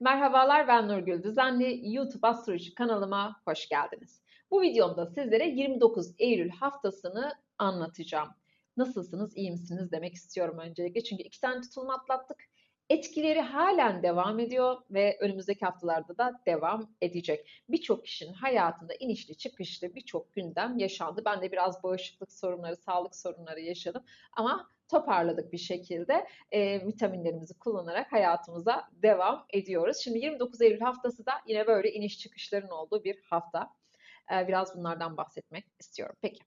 Merhabalar ben Nurgül Düzenli. YouTube Astroloji kanalıma hoş geldiniz. Bu videomda sizlere 29 Eylül haftasını anlatacağım. Nasılsınız, iyi misiniz demek istiyorum öncelikle. Çünkü iki tane tutulma atlattık. Etkileri halen devam ediyor ve önümüzdeki haftalarda da devam edecek. Birçok kişinin hayatında inişli çıkışlı birçok gündem yaşandı. Ben de biraz bağışıklık sorunları, sağlık sorunları yaşadım. Ama toparladık bir şekilde e, vitaminlerimizi kullanarak hayatımıza devam ediyoruz. Şimdi 29 Eylül haftası da yine böyle iniş çıkışların olduğu bir hafta. E, biraz bunlardan bahsetmek istiyorum. Peki.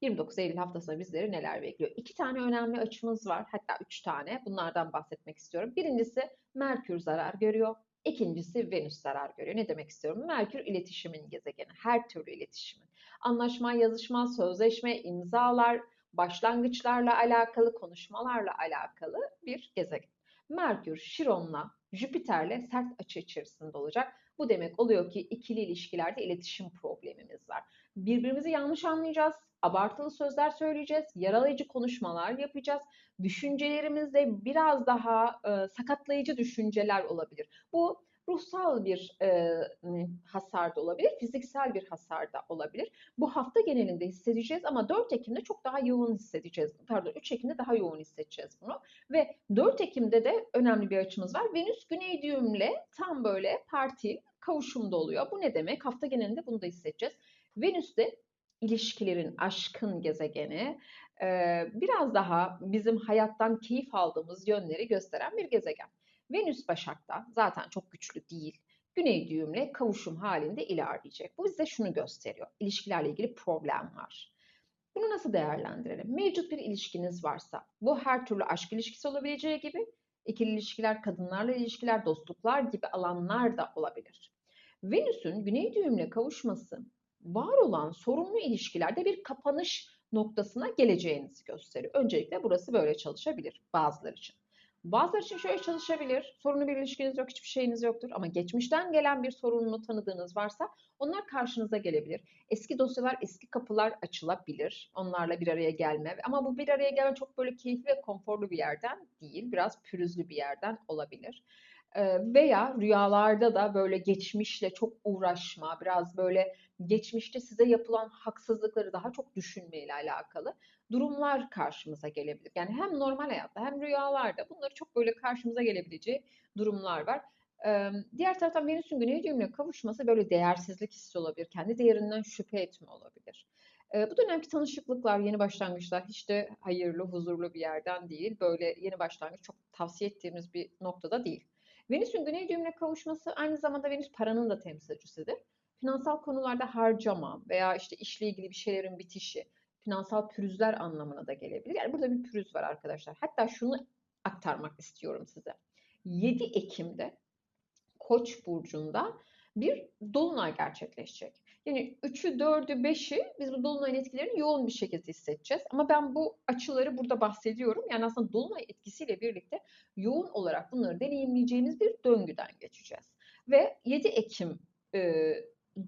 29 Eylül haftasında bizleri neler bekliyor? İki tane önemli açımız var. Hatta üç tane. Bunlardan bahsetmek istiyorum. Birincisi Merkür zarar görüyor. İkincisi Venüs zarar görüyor. Ne demek istiyorum? Merkür iletişimin gezegeni. Her türlü iletişimin. Anlaşma, yazışma, sözleşme, imzalar, başlangıçlarla alakalı, konuşmalarla alakalı bir gezegen. Merkür, Şiron'la, Jüpiter'le sert açı içerisinde olacak. Bu demek oluyor ki ikili ilişkilerde iletişim problemimiz var. Birbirimizi yanlış anlayacağız, abartılı sözler söyleyeceğiz, yaralayıcı konuşmalar yapacağız. Düşüncelerimizde biraz daha e, sakatlayıcı düşünceler olabilir. Bu ruhsal bir e, hasar da olabilir, fiziksel bir hasar da olabilir. Bu hafta genelinde hissedeceğiz ama 4 Ekim'de çok daha yoğun hissedeceğiz. Pardon 3 Ekim'de daha yoğun hissedeceğiz bunu. Ve 4 Ekim'de de önemli bir açımız var. Venüs Güney düğümle tam böyle parti kavuşumda oluyor. Bu ne demek? Hafta genelinde bunu da hissedeceğiz. Venüs de ilişkilerin, aşkın gezegeni, biraz daha bizim hayattan keyif aldığımız yönleri gösteren bir gezegen. Venüs Başak'ta zaten çok güçlü değil. Güney düğümle kavuşum halinde ilerleyecek. Bu bize şunu gösteriyor. İlişkilerle ilgili problem var. Bunu nasıl değerlendirelim? Mevcut bir ilişkiniz varsa, bu her türlü aşk ilişkisi olabileceği gibi ikili ilişkiler, kadınlarla ilişkiler, dostluklar gibi alanlar da olabilir. Venüs'ün güney düğümle kavuşması var olan sorunlu ilişkilerde bir kapanış noktasına geleceğinizi gösteriyor. Öncelikle burası böyle çalışabilir bazıları için. Bazıları için şöyle çalışabilir. Sorunlu bir ilişkiniz yok, hiçbir şeyiniz yoktur. Ama geçmişten gelen bir sorununu tanıdığınız varsa onlar karşınıza gelebilir. Eski dosyalar, eski kapılar açılabilir. Onlarla bir araya gelme. Ama bu bir araya gelme çok böyle keyifli ve konforlu bir yerden değil. Biraz pürüzlü bir yerden olabilir. Veya rüyalarda da böyle geçmişle çok uğraşma, biraz böyle geçmişte size yapılan haksızlıkları daha çok düşünmeyle alakalı durumlar karşımıza gelebilir. Yani hem normal hayatta hem rüyalarda bunları çok böyle karşımıza gelebileceği durumlar var. Diğer taraftan Venüs'ün güney düğümüne kavuşması böyle değersizlik hissi olabilir. Kendi değerinden şüphe etme olabilir. Bu dönemki tanışıklıklar, yeni başlangıçlar hiç de hayırlı, huzurlu bir yerden değil. Böyle yeni başlangıç çok tavsiye ettiğimiz bir noktada değil. Venüs'ün güney düğümüne kavuşması aynı zamanda Venüs paranın da temsilcisidir. Finansal konularda harcama veya işte işle ilgili bir şeylerin bitişi, finansal pürüzler anlamına da gelebilir. Yani burada bir pürüz var arkadaşlar. Hatta şunu aktarmak istiyorum size. 7 Ekim'de Koç burcunda bir dolunay gerçekleşecek. Yani 3'ü, 4'ü, 5'i biz bu dolunayın etkilerini yoğun bir şekilde hissedeceğiz. Ama ben bu açıları burada bahsediyorum. Yani aslında dolunay etkisiyle birlikte yoğun olarak bunları deneyimleyeceğimiz bir döngüden geçeceğiz. Ve 7 Ekim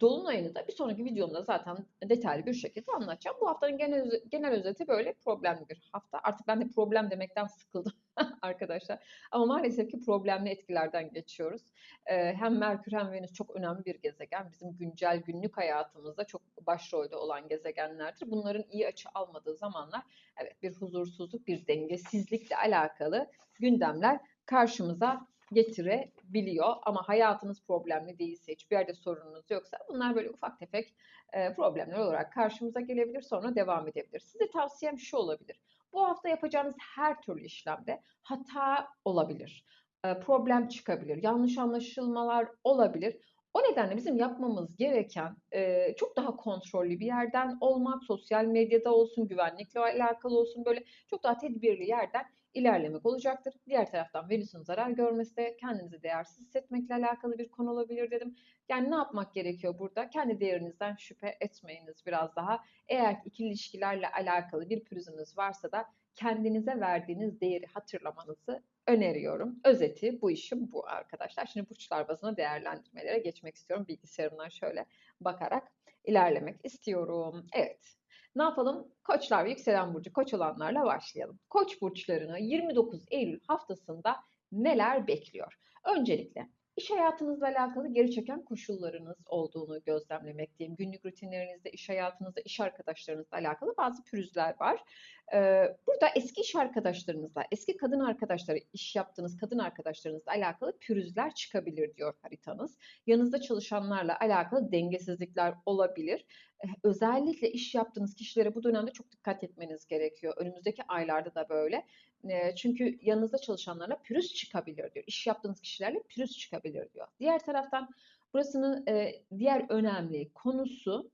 Dolunay'ını da bir sonraki videomda zaten detaylı bir şekilde anlatacağım. Bu haftanın genel, genel özeti böyle problemli bir hafta. Artık ben de problem demekten sıkıldım arkadaşlar. Ama maalesef ki problemli etkilerden geçiyoruz. Ee, hem Merkür hem Venüs çok önemli bir gezegen. Bizim güncel günlük hayatımızda çok başrolde olan gezegenlerdir. Bunların iyi açı almadığı zamanlar evet bir huzursuzluk, bir dengesizlikle alakalı gündemler karşımıza getirebiliyor. Ama hayatınız problemli değilse, hiçbir yerde sorununuz yoksa bunlar böyle ufak tefek e, problemler olarak karşımıza gelebilir. Sonra devam edebilir. Size tavsiyem şu olabilir. Bu hafta yapacağınız her türlü işlemde hata olabilir. E, problem çıkabilir. Yanlış anlaşılmalar olabilir. O nedenle bizim yapmamız gereken e, çok daha kontrollü bir yerden olmak, sosyal medyada olsun, güvenlikle alakalı olsun böyle çok daha tedbirli yerden ilerlemek olacaktır. Diğer taraftan Venüs'ün zarar görmesi de kendinizi değersiz hissetmekle alakalı bir konu olabilir dedim. Yani ne yapmak gerekiyor burada? Kendi değerinizden şüphe etmeyiniz biraz daha. Eğer ikili ilişkilerle alakalı bir pürüzünüz varsa da kendinize verdiğiniz değeri hatırlamanızı öneriyorum. Özeti bu işim bu arkadaşlar. Şimdi burçlar bazına değerlendirmelere geçmek istiyorum. Bilgisayarımdan şöyle bakarak ilerlemek istiyorum. Evet. Ne yapalım? Koçlar ve yükselen burcu koç olanlarla başlayalım. Koç burçlarını 29 Eylül haftasında neler bekliyor? Öncelikle İş hayatınızla alakalı geri çeken koşullarınız olduğunu gözlemlemekteyim. Günlük rutinlerinizde, iş hayatınızda, iş arkadaşlarınızla alakalı bazı pürüzler var. Burada eski iş arkadaşlarınızla, eski kadın arkadaşları, iş yaptığınız kadın arkadaşlarınızla alakalı pürüzler çıkabilir diyor haritanız. Yanınızda çalışanlarla alakalı dengesizlikler olabilir. Ee, özellikle iş yaptığınız kişilere bu dönemde çok dikkat etmeniz gerekiyor. Önümüzdeki aylarda da böyle. Çünkü yanınızda çalışanlarla pürüz çıkabilir diyor. İş yaptığınız kişilerle pürüz çıkabilir diyor. Diğer taraftan burasının diğer önemli konusu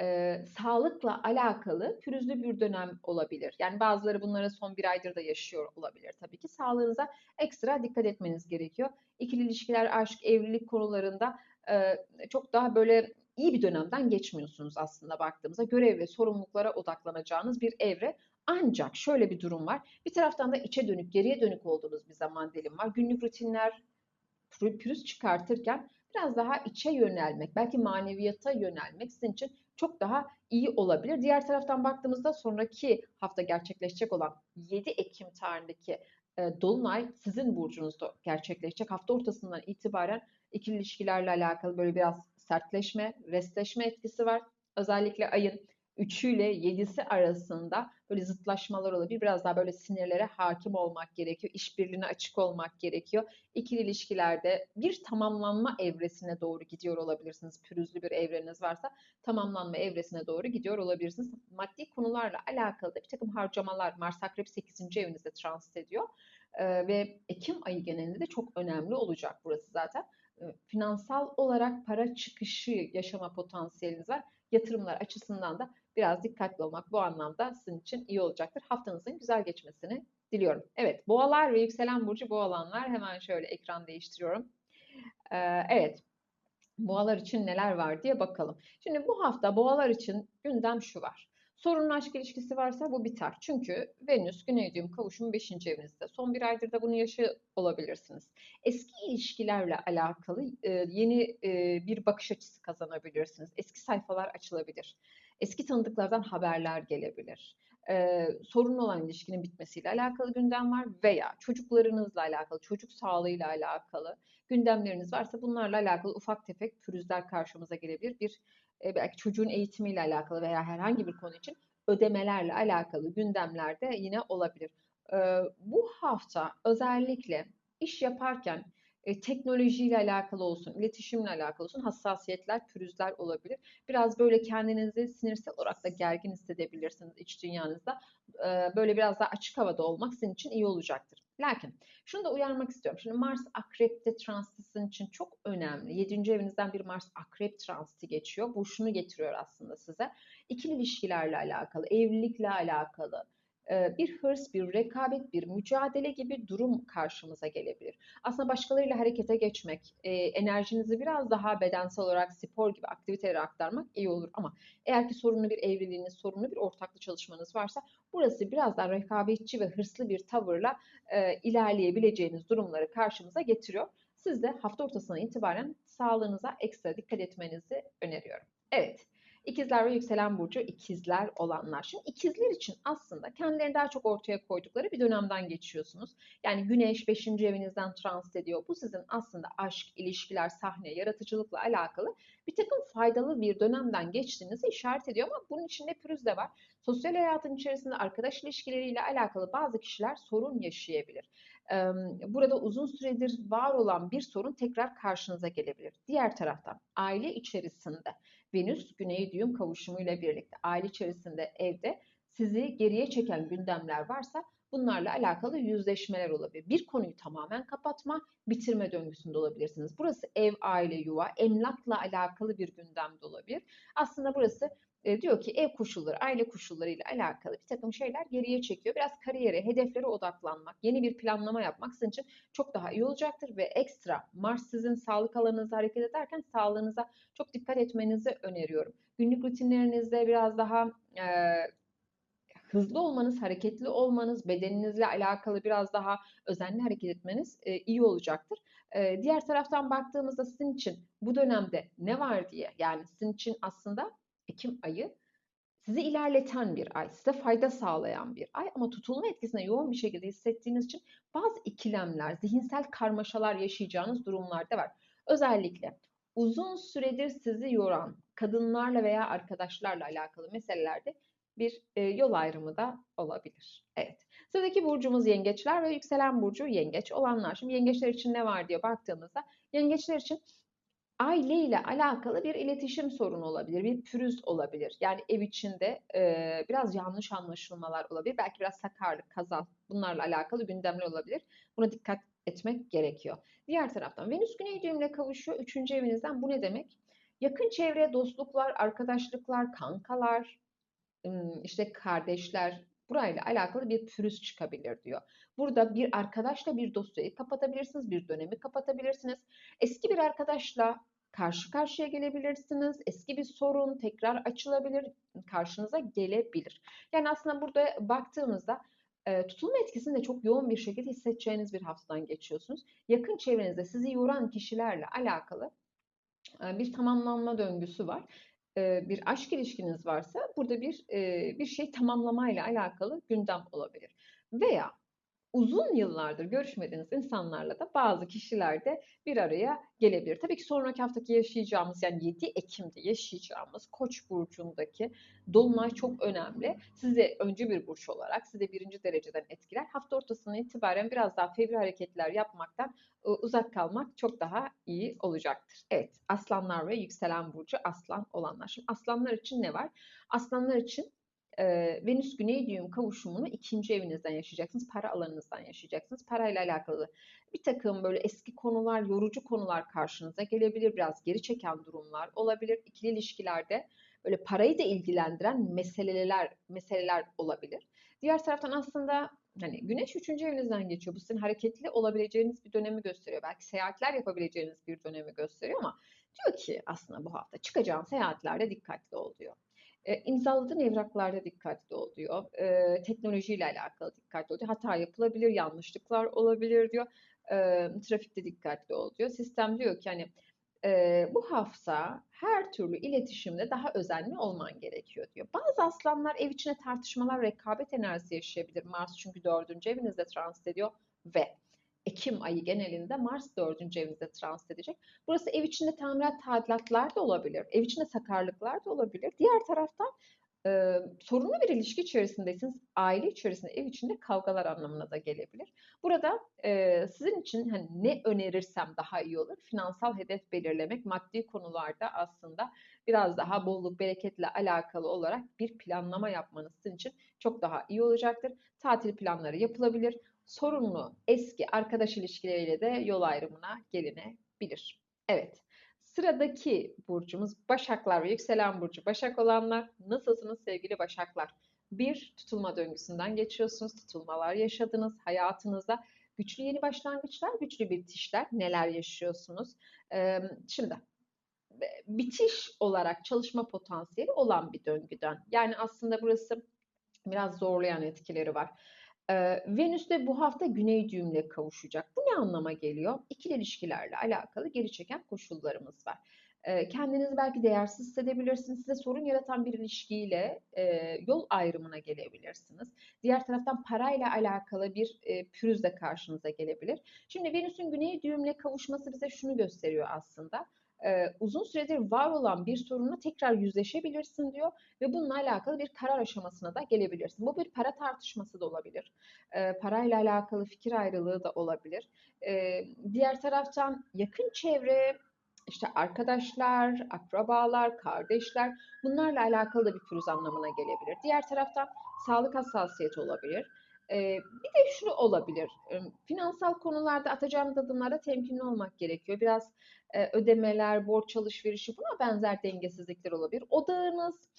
e, sağlıkla alakalı pürüzlü bir dönem olabilir. Yani bazıları bunları son bir aydır da yaşıyor olabilir tabii ki. Sağlığınıza ekstra dikkat etmeniz gerekiyor. İkili ilişkiler, aşk, evlilik konularında e, çok daha böyle iyi bir dönemden geçmiyorsunuz aslında baktığımızda. Görev ve sorumluluklara odaklanacağınız bir evre. Ancak şöyle bir durum var. Bir taraftan da içe dönük, geriye dönük olduğunuz bir zaman dilim var. Günlük rutinler pürüz çıkartırken biraz daha içe yönelmek, belki maneviyata yönelmek sizin için çok daha iyi olabilir. Diğer taraftan baktığımızda sonraki hafta gerçekleşecek olan 7 Ekim tarihindeki e, Dolunay sizin burcunuzda gerçekleşecek. Hafta ortasından itibaren ikili ilişkilerle alakalı böyle biraz sertleşme, restleşme etkisi var. Özellikle ayın 3'ü ile 7'si arasında böyle zıtlaşmalar olabilir. Biraz daha böyle sinirlere hakim olmak gerekiyor. İşbirliğine açık olmak gerekiyor. İkili ilişkilerde bir tamamlanma evresine doğru gidiyor olabilirsiniz. Pürüzlü bir evreniz varsa tamamlanma evresine doğru gidiyor olabilirsiniz. Maddi konularla alakalı da bir takım harcamalar Mars Akrep 8. evinizde transit ediyor. Ee, ve Ekim ayı genelinde de çok önemli olacak burası zaten. Ee, finansal olarak para çıkışı yaşama potansiyeliniz var. Yatırımlar açısından da biraz dikkatli olmak bu anlamda sizin için iyi olacaktır. Haftanızın güzel geçmesini diliyorum. Evet, boğalar ve yükselen burcu boğalanlar hemen şöyle ekran değiştiriyorum. Ee, evet, boğalar için neler var diye bakalım. Şimdi bu hafta boğalar için gündem şu var. Sorunlu aşk ilişkisi varsa bu biter. Çünkü Venüs Güney düğüm kavuşumu 5. evinizde. Son bir aydır da bunu yaşıyor olabilirsiniz. Eski ilişkilerle alakalı e, yeni e, bir bakış açısı kazanabilirsiniz. Eski sayfalar açılabilir. Eski tanıdıklardan haberler gelebilir. Ee, sorun olan ilişkinin bitmesiyle alakalı gündem var veya çocuklarınızla alakalı, çocuk sağlığıyla alakalı gündemleriniz varsa bunlarla alakalı ufak tefek pürüzler karşımıza gelebilir. Bir e, belki çocuğun eğitimiyle alakalı veya herhangi bir konu için ödemelerle alakalı gündemlerde yine olabilir. Ee, bu hafta özellikle iş yaparken e, teknolojiyle alakalı olsun, iletişimle alakalı olsun hassasiyetler, pürüzler olabilir. Biraz böyle kendinizi sinirsel olarak da gergin hissedebilirsiniz iç dünyanızda. E, böyle biraz daha açık havada olmak sizin için iyi olacaktır. Lakin şunu da uyarmak istiyorum. Şimdi Mars Akrep'te transiti için çok önemli. 7. evinizden bir Mars Akrep transiti geçiyor. Bu şunu getiriyor aslında size. İkili ilişkilerle alakalı, evlilikle alakalı, bir hırs, bir rekabet, bir mücadele gibi durum karşımıza gelebilir. Aslında başkalarıyla harekete geçmek, enerjinizi biraz daha bedensel olarak spor gibi aktivitelere aktarmak iyi olur. Ama eğer ki sorunlu bir evliliğiniz, sorunlu bir ortaklı çalışmanız varsa burası biraz daha rekabetçi ve hırslı bir tavırla ilerleyebileceğiniz durumları karşımıza getiriyor. Siz de hafta ortasına itibaren sağlığınıza ekstra dikkat etmenizi öneriyorum. Evet. İkizler ve yükselen burcu ikizler olanlar. Şimdi ikizler için aslında kendilerini daha çok ortaya koydukları bir dönemden geçiyorsunuz. Yani güneş 5. evinizden transit ediyor. Bu sizin aslında aşk, ilişkiler, sahne, yaratıcılıkla alakalı bir takım faydalı bir dönemden geçtiğinizi işaret ediyor ama bunun içinde pürüz de var. Sosyal hayatın içerisinde arkadaş ilişkileriyle alakalı bazı kişiler sorun yaşayabilir. Burada uzun süredir var olan bir sorun tekrar karşınıza gelebilir. Diğer taraftan aile içerisinde Venüs Güney düğüm kavuşumuyla birlikte aile içerisinde evde sizi geriye çeken gündemler varsa bunlarla alakalı yüzleşmeler olabilir. Bir konuyu tamamen kapatma, bitirme döngüsünde olabilirsiniz. Burası ev, aile, yuva, emlakla alakalı bir gündemde olabilir. Aslında burası e, diyor ki ev koşulları, aile koşulları alakalı bir takım şeyler geriye çekiyor. Biraz kariyere, hedeflere odaklanmak, yeni bir planlama yapmak sizin için çok daha iyi olacaktır ve ekstra Mars sizin sağlık alanınızda hareket ederken sağlığınıza çok dikkat etmenizi öneriyorum. Günlük rutinlerinizde biraz daha e, hızlı olmanız, hareketli olmanız, bedeninizle alakalı biraz daha özenli hareket etmeniz e, iyi olacaktır. E, diğer taraftan baktığımızda sizin için bu dönemde ne var diye yani sizin için aslında Ekim ayı sizi ilerleten bir ay, size fayda sağlayan bir ay ama tutulma etkisine yoğun bir şekilde hissettiğiniz için bazı ikilemler, zihinsel karmaşalar yaşayacağınız durumlar da var. Özellikle uzun süredir sizi yoran kadınlarla veya arkadaşlarla alakalı meselelerde bir e, yol ayrımı da olabilir. Evet. Sıradaki burcumuz yengeçler ve yükselen burcu yengeç olanlar. Şimdi yengeçler için ne var diye baktığımızda yengeçler için aile ile alakalı bir iletişim sorunu olabilir, bir pürüz olabilir. Yani ev içinde e, biraz yanlış anlaşılmalar olabilir. Belki biraz sakarlık, kaza bunlarla alakalı gündemler olabilir. Buna dikkat etmek gerekiyor. Diğer taraftan Venüs Güney düğümle kavuşuyor. Üçüncü evinizden bu ne demek? Yakın çevre, dostluklar, arkadaşlıklar, kankalar, işte kardeşler, burayla alakalı bir pürüz çıkabilir diyor. Burada bir arkadaşla bir dosyayı kapatabilirsiniz, bir dönemi kapatabilirsiniz. Eski bir arkadaşla karşı karşıya gelebilirsiniz. Eski bir sorun tekrar açılabilir, karşınıza gelebilir. Yani aslında burada baktığımızda e, tutulma etkisini de çok yoğun bir şekilde hissedeceğiniz bir haftadan geçiyorsunuz. Yakın çevrenizde sizi yoran kişilerle alakalı e, bir tamamlanma döngüsü var bir aşk ilişkiniz varsa burada bir bir şey tamamlamayla alakalı gündem olabilir. Veya uzun yıllardır görüşmediğiniz insanlarla da bazı kişiler de bir araya gelebilir. Tabii ki sonraki haftaki yaşayacağımız yani 7 Ekim'de yaşayacağımız Koç burcundaki dolunay çok önemli. Size önce bir burç olarak size birinci dereceden etkiler. Hafta ortasından itibaren biraz daha fevri hareketler yapmaktan uzak kalmak çok daha iyi olacaktır. Evet, aslanlar ve yükselen burcu aslan olanlar. Şimdi aslanlar için ne var? Aslanlar için e, Venüs Güney kavuşumunu ikinci evinizden yaşayacaksınız. Para alanınızdan yaşayacaksınız. Parayla alakalı bir takım böyle eski konular, yorucu konular karşınıza gelebilir. Biraz geri çeken durumlar olabilir. İkili ilişkilerde böyle parayı da ilgilendiren meseleler meseleler olabilir. Diğer taraftan aslında hani güneş üçüncü evinizden geçiyor. Bu sizin hareketli olabileceğiniz bir dönemi gösteriyor. Belki seyahatler yapabileceğiniz bir dönemi gösteriyor ama diyor ki aslında bu hafta çıkacağın seyahatlerde dikkatli ol diyor. E, imzaladığın evraklarda dikkatli ol diyor. E, teknolojiyle alakalı dikkatli ol diyor. Hata yapılabilir, yanlışlıklar olabilir diyor. E, trafikte dikkatli ol diyor. Sistem diyor ki hani e, bu hafta her türlü iletişimde daha özenli olman gerekiyor diyor. Bazı aslanlar ev içine tartışmalar, rekabet enerjisi yaşayabilir. Mars çünkü dördüncü evinizde transit ediyor ve Ekim ayı genelinde Mars dördüncü evinizde transit edecek. Burası ev içinde tamirat tadilatlar da olabilir. Ev içinde sakarlıklar da olabilir. Diğer taraftan e, sorunlu bir ilişki içerisindeysiniz. Aile içerisinde, ev içinde kavgalar anlamına da gelebilir. Burada e, sizin için hani ne önerirsem daha iyi olur? Finansal hedef belirlemek, maddi konularda aslında biraz daha bolluk, bereketle alakalı olarak bir planlama yapmanız sizin için çok daha iyi olacaktır. Tatil planları yapılabilir. Sorunlu eski arkadaş ilişkileriyle de yol ayrımına gelinebilir. Evet. Sıradaki burcumuz Başaklar ve yükselen burcu Başak olanlar. Nasılsınız sevgili Başaklar? Bir tutulma döngüsünden geçiyorsunuz. Tutulmalar yaşadınız hayatınızda. Güçlü yeni başlangıçlar, güçlü bitişler neler yaşıyorsunuz? Şimdi bitiş olarak çalışma potansiyeli olan bir döngüden. Yani aslında burası biraz zorlayan etkileri var. Venüs de bu hafta güney düğümle kavuşacak. Bu ne anlama geliyor? İkili ilişkilerle alakalı geri çeken koşullarımız var. Kendinizi belki değersiz hissedebilirsiniz. Size sorun yaratan bir ilişkiyle yol ayrımına gelebilirsiniz. Diğer taraftan parayla alakalı bir pürüz de karşınıza gelebilir. Şimdi Venüs'ün güney düğümle kavuşması bize şunu gösteriyor aslında e, uzun süredir var olan bir sorunla tekrar yüzleşebilirsin diyor ve bununla alakalı bir karar aşamasına da gelebilirsin. Bu bir para tartışması da olabilir. E, parayla alakalı fikir ayrılığı da olabilir. E, diğer taraftan yakın çevre, işte arkadaşlar, akrabalar, kardeşler bunlarla alakalı da bir pürüz anlamına gelebilir. Diğer taraftan sağlık hassasiyeti olabilir. Bir de şu olabilir. Finansal konularda atacağınız adımlarda temkinli olmak gerekiyor. Biraz ödemeler, borç alışverişi buna benzer dengesizlikler olabilir. Odağınız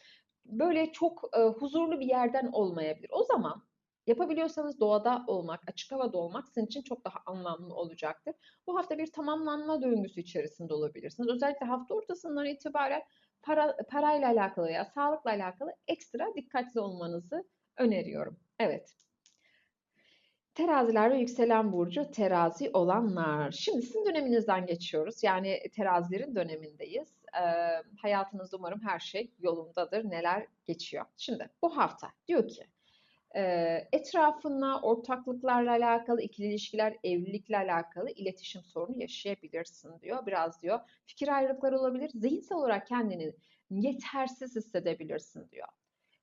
böyle çok huzurlu bir yerden olmayabilir. O zaman yapabiliyorsanız doğada olmak, açık havada olmak sizin için çok daha anlamlı olacaktır. Bu hafta bir tamamlanma döngüsü içerisinde olabilirsiniz. Özellikle hafta ortasından itibaren para, parayla alakalı ya sağlıkla alakalı ekstra dikkatli olmanızı öneriyorum. Evet. Teraziler ve yükselen burcu terazi olanlar. Şimdi sizin döneminizden geçiyoruz. Yani terazilerin dönemindeyiz. Ee, hayatınızda umarım her şey yolundadır. Neler geçiyor. Şimdi bu hafta diyor ki e, etrafınla, ortaklıklarla alakalı, ikili ilişkiler, evlilikle alakalı iletişim sorunu yaşayabilirsin diyor. Biraz diyor fikir ayrılıkları olabilir. Zihinsel olarak kendini yetersiz hissedebilirsin diyor.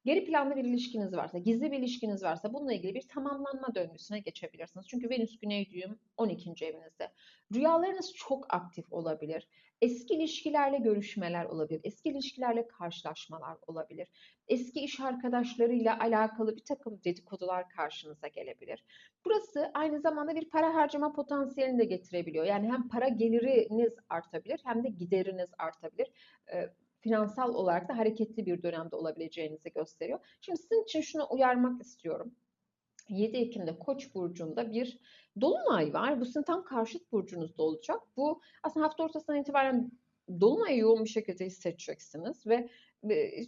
Geri planda bir ilişkiniz varsa, gizli bir ilişkiniz varsa bununla ilgili bir tamamlanma döngüsüne geçebilirsiniz. Çünkü Venüs Güney düğüm 12. evinizde. Rüyalarınız çok aktif olabilir. Eski ilişkilerle görüşmeler olabilir. Eski ilişkilerle karşılaşmalar olabilir. Eski iş arkadaşlarıyla alakalı bir takım dedikodular karşınıza gelebilir. Burası aynı zamanda bir para harcama potansiyelini de getirebiliyor. Yani hem para geliriniz artabilir hem de gideriniz artabilir finansal olarak da hareketli bir dönemde olabileceğinizi gösteriyor. Şimdi sizin için şunu uyarmak istiyorum. 7 Ekim'de Koç burcunda bir dolunay var. Bu sizin tam karşıt burcunuzda olacak. Bu aslında hafta ortasından itibaren dolunayı yoğun bir şekilde hissedeceksiniz ve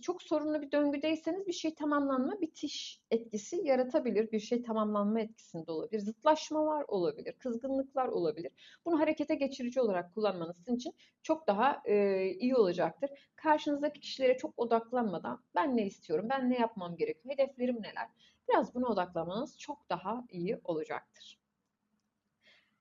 çok sorunlu bir döngüdeyseniz bir şey tamamlanma bitiş etkisi yaratabilir. Bir şey tamamlanma etkisinde olabilir. Zıtlaşmalar olabilir, kızgınlıklar olabilir. Bunu harekete geçirici olarak kullanmanız için çok daha e, iyi olacaktır. Karşınızdaki kişilere çok odaklanmadan ben ne istiyorum, ben ne yapmam gerekiyor, hedeflerim neler? Biraz buna odaklanmanız çok daha iyi olacaktır.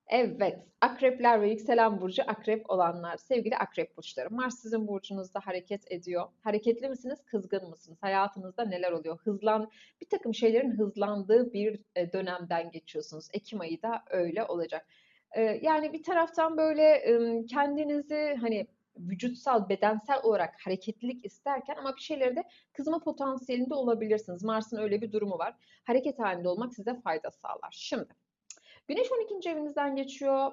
Evet, akrepler ve yükselen burcu akrep olanlar. Sevgili akrep burçları, Mars sizin burcunuzda hareket ediyor. Hareketli misiniz, kızgın mısınız? Hayatınızda neler oluyor? Hızlan, bir takım şeylerin hızlandığı bir e, dönemden geçiyorsunuz. Ekim ayı da öyle olacak. E, yani bir taraftan böyle kendinizi hani vücutsal, bedensel olarak hareketlilik isterken ama bir şeyleri de kızma potansiyelinde olabilirsiniz. Mars'ın öyle bir durumu var. Hareket halinde olmak size fayda sağlar. Şimdi Güneş 12. evinizden geçiyor.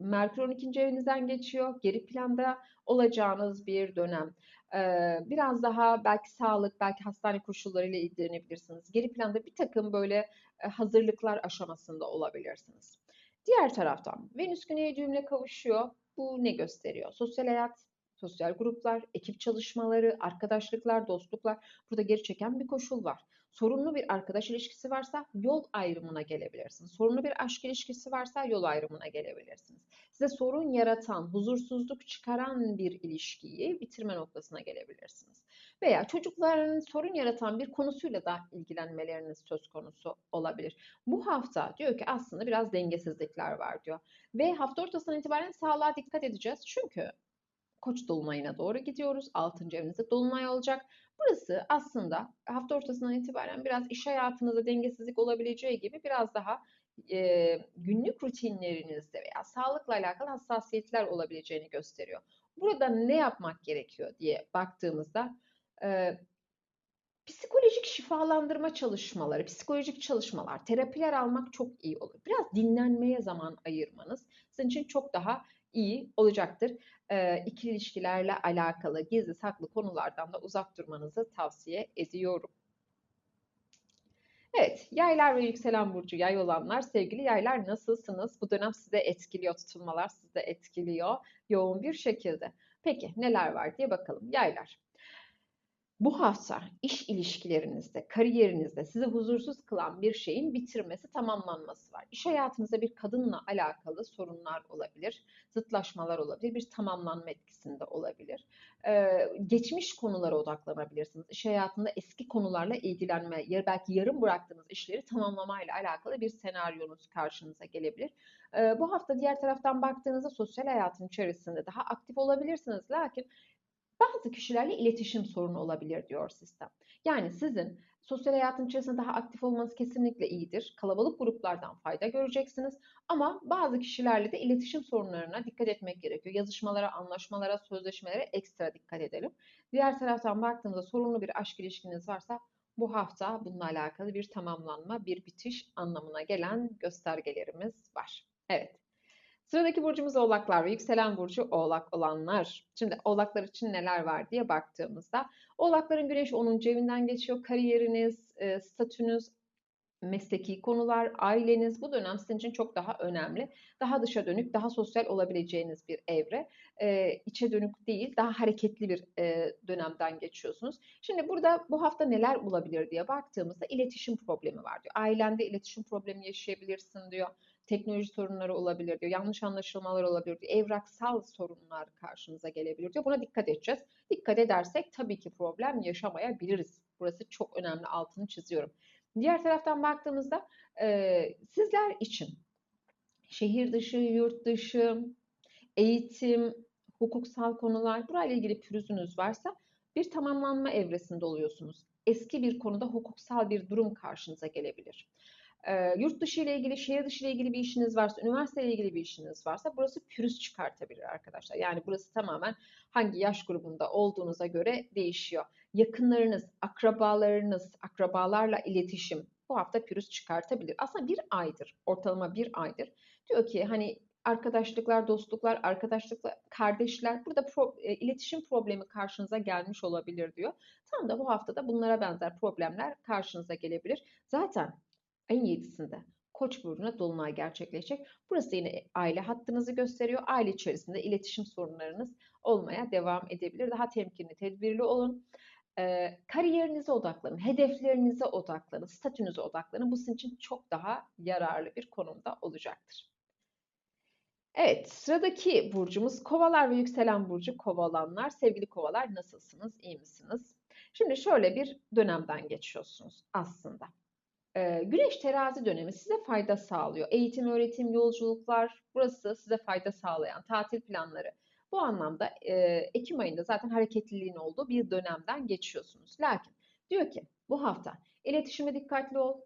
Merkür 12. evinizden geçiyor. Geri planda olacağınız bir dönem. Ee, biraz daha belki sağlık, belki hastane koşullarıyla ilgilenebilirsiniz. Geri planda bir takım böyle e, hazırlıklar aşamasında olabilirsiniz. Diğer taraftan Venüs Güney düğümle kavuşuyor. Bu ne gösteriyor? Sosyal hayat, sosyal gruplar, ekip çalışmaları, arkadaşlıklar, dostluklar burada geri çeken bir koşul var. Sorunlu bir arkadaş ilişkisi varsa yol ayrımına gelebilirsiniz. Sorunlu bir aşk ilişkisi varsa yol ayrımına gelebilirsiniz. Size sorun yaratan, huzursuzluk çıkaran bir ilişkiyi bitirme noktasına gelebilirsiniz. Veya çocukların sorun yaratan bir konusuyla da ilgilenmeleriniz söz konusu olabilir. Bu hafta diyor ki aslında biraz dengesizlikler var diyor. Ve hafta ortasından itibaren sağlığa dikkat edeceğiz. Çünkü Koç dolunayına doğru gidiyoruz. 6. evinizde dolunay olacak. Burası aslında hafta ortasından itibaren biraz iş hayatınızda dengesizlik olabileceği gibi biraz daha e, günlük rutinlerinizde veya sağlıkla alakalı hassasiyetler olabileceğini gösteriyor. Burada ne yapmak gerekiyor diye baktığımızda e, psikolojik şifalandırma çalışmaları, psikolojik çalışmalar, terapiler almak çok iyi olur. Biraz dinlenmeye zaman ayırmanız sizin için çok daha iyi olacaktır. E, ikili ilişkilerle alakalı gizli saklı konulardan da uzak durmanızı tavsiye ediyorum. Evet, yaylar ve yükselen burcu yay olanlar, sevgili yaylar nasılsınız? Bu dönem size etkiliyor, tutulmalar sizi etkiliyor yoğun bir şekilde. Peki neler var diye bakalım. Yaylar. Bu hafta iş ilişkilerinizde, kariyerinizde sizi huzursuz kılan bir şeyin bitirmesi, tamamlanması var. İş hayatınızda bir kadınla alakalı sorunlar olabilir, zıtlaşmalar olabilir, bir tamamlanma etkisinde olabilir. Ee, geçmiş konulara odaklanabilirsiniz. İş hayatında eski konularla ilgilenme, belki yarım bıraktığınız işleri tamamlamayla alakalı bir senaryonuz karşınıza gelebilir. Ee, bu hafta diğer taraftan baktığınızda sosyal hayatın içerisinde daha aktif olabilirsiniz. Lakin bazı kişilerle iletişim sorunu olabilir diyor sistem. Yani sizin sosyal hayatın içerisinde daha aktif olmanız kesinlikle iyidir. Kalabalık gruplardan fayda göreceksiniz. Ama bazı kişilerle de iletişim sorunlarına dikkat etmek gerekiyor. Yazışmalara, anlaşmalara, sözleşmelere ekstra dikkat edelim. Diğer taraftan baktığımızda sorunlu bir aşk ilişkiniz varsa bu hafta bununla alakalı bir tamamlanma, bir bitiş anlamına gelen göstergelerimiz var. Evet. Sıradaki burcumuz oğlaklar ve yükselen burcu oğlak olanlar. Şimdi oğlaklar için neler var diye baktığımızda oğlakların güneş 10. evinden geçiyor. Kariyeriniz, e, statünüz, mesleki konular, aileniz bu dönem sizin için çok daha önemli. Daha dışa dönük, daha sosyal olabileceğiniz bir evre. Eee, içe dönük değil, daha hareketli bir, eee, dönemden geçiyorsunuz. Şimdi burada bu hafta neler olabilir diye baktığımızda iletişim problemi var diyor. Ailende iletişim problemi yaşayabilirsin diyor. Teknoloji sorunları olabilir diyor. Yanlış anlaşılmalar olabilir diyor. Evraksal sorunlar karşınıza gelebilir diyor. Buna dikkat edeceğiz. Dikkat edersek tabii ki problem yaşamayabiliriz. Burası çok önemli, altını çiziyorum. Diğer taraftan baktığımızda e, sizler için şehir dışı, yurt dışı, eğitim, hukuksal konular, burayla ilgili pürüzünüz varsa bir tamamlanma evresinde oluyorsunuz. Eski bir konuda hukuksal bir durum karşınıza gelebilir. E, yurt dışı ile ilgili, şehir dışı ile ilgili bir işiniz varsa, üniversite ile ilgili bir işiniz varsa burası pürüz çıkartabilir arkadaşlar. Yani burası tamamen hangi yaş grubunda olduğunuza göre değişiyor. Yakınlarınız, akrabalarınız, akrabalarla iletişim bu hafta pürüz çıkartabilir. Aslında bir aydır, ortalama bir aydır. Diyor ki hani arkadaşlıklar, dostluklar, arkadaşlıklar, kardeşler burada pro, e, iletişim problemi karşınıza gelmiş olabilir diyor. Tam da bu haftada bunlara benzer problemler karşınıza gelebilir. Zaten ayın 7'sinde Koç burcuna dolunay gerçekleşecek. Burası yine aile hattınızı gösteriyor. Aile içerisinde iletişim sorunlarınız olmaya devam edebilir. Daha temkinli, tedbirli olun. Kariyerinize odaklanın, hedeflerinize odaklanın, statünüze odaklanın. Bu sizin için çok daha yararlı bir konumda olacaktır. Evet, sıradaki burcumuz kovalar ve yükselen burcu kovalanlar. Sevgili kovalar nasılsınız, iyi misiniz? Şimdi şöyle bir dönemden geçiyorsunuz aslında. Ee, güneş terazi dönemi size fayda sağlıyor. Eğitim, öğretim, yolculuklar burası size fayda sağlayan tatil planları. Bu anlamda e, Ekim ayında zaten hareketliliğin olduğu bir dönemden geçiyorsunuz. Lakin diyor ki bu hafta iletişime dikkatli ol,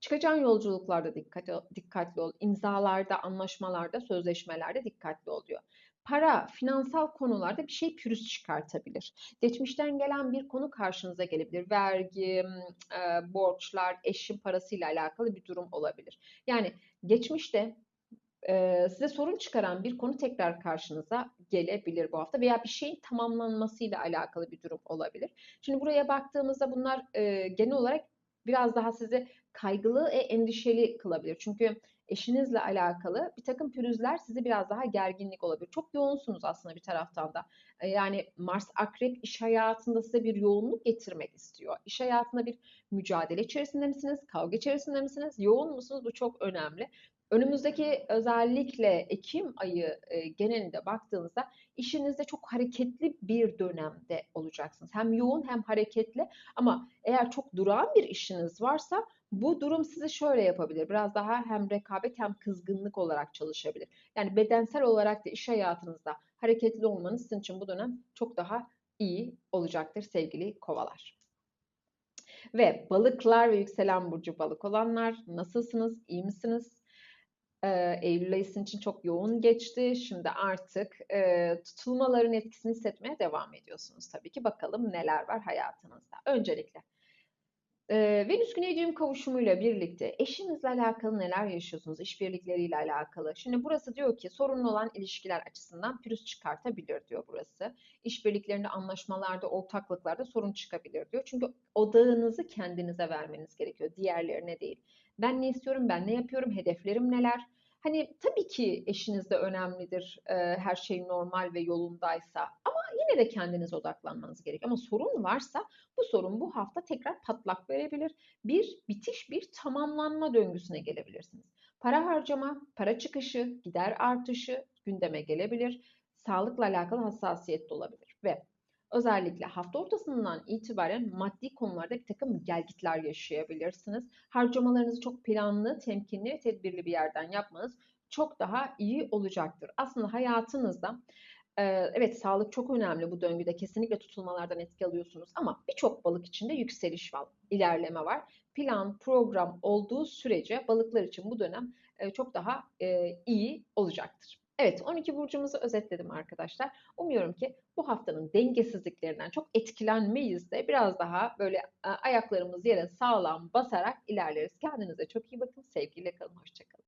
Çıkacağın yolculuklarda dikkatli, dikkatli ol. İmzalarda, anlaşmalarda, sözleşmelerde dikkatli ol diyor. Para, finansal konularda bir şey pürüz çıkartabilir. Geçmişten gelen bir konu karşınıza gelebilir. Vergi, e, borçlar, eşin parasıyla alakalı bir durum olabilir. Yani geçmişte size sorun çıkaran bir konu tekrar karşınıza gelebilir bu hafta veya bir şeyin tamamlanmasıyla alakalı bir durum olabilir. Şimdi buraya baktığımızda bunlar genel olarak biraz daha sizi kaygılı ve endişeli kılabilir. Çünkü eşinizle alakalı bir takım pürüzler sizi biraz daha gerginlik olabilir. Çok yoğunsunuz aslında bir taraftan da. Yani Mars Akrep iş hayatında size bir yoğunluk getirmek istiyor. İş hayatında bir mücadele içerisinde misiniz? Kavga içerisinde misiniz? Yoğun musunuz? Bu çok önemli. Önümüzdeki özellikle Ekim ayı e, genelinde baktığınızda işinizde çok hareketli bir dönemde olacaksınız. Hem yoğun hem hareketli ama eğer çok durağan bir işiniz varsa bu durum sizi şöyle yapabilir. Biraz daha hem rekabet hem kızgınlık olarak çalışabilir. Yani bedensel olarak da iş hayatınızda hareketli olmanız sizin için bu dönem çok daha iyi olacaktır sevgili kovalar. Ve balıklar ve yükselen burcu balık olanlar nasılsınız? İyi misiniz? Eylül ayı sizin için çok yoğun geçti. Şimdi artık e, tutulmaların etkisini hissetmeye devam ediyorsunuz tabii ki. Bakalım neler var hayatınızda. Öncelikle e, Venüs Güney kavuşumuyla birlikte eşinizle alakalı neler yaşıyorsunuz? İşbirlikleriyle alakalı. Şimdi burası diyor ki sorunlu olan ilişkiler açısından pürüz çıkartabilir diyor burası. İşbirliklerinde, anlaşmalarda, ortaklıklarda sorun çıkabilir diyor. Çünkü odağınızı kendinize vermeniz gerekiyor. Diğerlerine değil. Ben ne istiyorum, ben ne yapıyorum, hedeflerim neler? Hani tabii ki eşiniz de önemlidir, e, her şey normal ve yolundaysa ama yine de kendinize odaklanmanız gerekiyor. Ama sorun varsa bu sorun bu hafta tekrar patlak verebilir. Bir bitiş, bir tamamlanma döngüsüne gelebilirsiniz. Para harcama, para çıkışı, gider artışı gündeme gelebilir. Sağlıkla alakalı hassasiyet de olabilir ve Özellikle hafta ortasından itibaren maddi konularda bir takım gelgitler yaşayabilirsiniz. Harcamalarınızı çok planlı, temkinli ve tedbirli bir yerden yapmanız çok daha iyi olacaktır. Aslında hayatınızda evet sağlık çok önemli bu döngüde kesinlikle tutulmalardan etki alıyorsunuz ama birçok balık içinde yükseliş var, ilerleme var. Plan, program olduğu sürece balıklar için bu dönem çok daha iyi olacaktır. Evet 12 burcumuzu özetledim arkadaşlar. Umuyorum ki bu haftanın dengesizliklerinden çok etkilenmeyiz de biraz daha böyle ayaklarımız yere sağlam basarak ilerleriz. Kendinize çok iyi bakın. Sevgiyle kalın. Hoşçakalın.